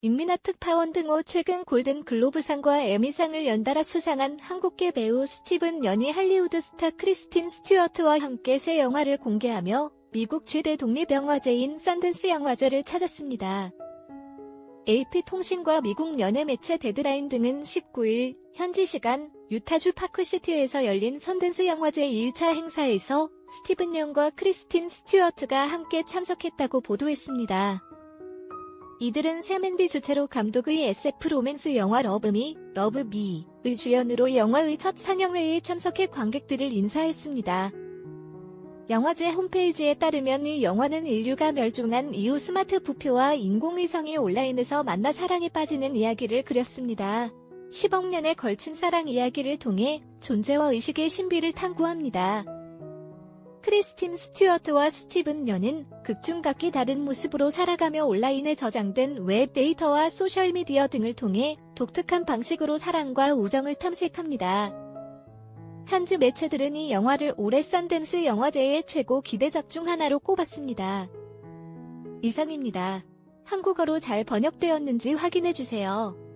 인민아특파원 등호 최근 골든 글로브상과 에미상을 연달아 수상한 한국계 배우 스티븐 연이 할리우드 스타 크리스틴 스튜어트와 함께 새 영화를 공개하며 미국 최대 독립영화제인 썬던스 영화제를 찾았습니다. AP통신과 미국 연예 매체 데드라인 등은 19일 현지 시간 유타주 파크시티에서 열린 선댄스 영화제 2일차 행사에서 스티븐 영과 크리스틴 스튜어트가 함께 참석했다고 보도했습니다. 이들은 세맨디 주체로 감독의 SF 로맨스 영화 러브미, 러브미을 주연으로 영화의 첫 상영회에 참석해 관객들을 인사했습니다. 영화제 홈페이지에 따르면 이 영화는 인류가 멸종한 이후 스마트 부표와 인공위성이 온라인에서 만나 사랑에 빠지는 이야기를 그렸습니다. 10억 년에 걸친 사랑 이야기를 통해 존재와 의식의 신비를 탐구합니다. 크리스틴 스튜어트와 스티븐 연은 극중 각기 다른 모습으로 살아가며 온라인에 저장된 웹 데이터와 소셜미디어 등을 통해 독특한 방식으로 사랑과 우정을 탐색합니다. 현지 매체들은 이 영화를 올해 썬댄스 영화제의 최고 기대작 중 하나로 꼽았습니다. 이상입니다. 한국어로 잘 번역되었는지 확인해주세요.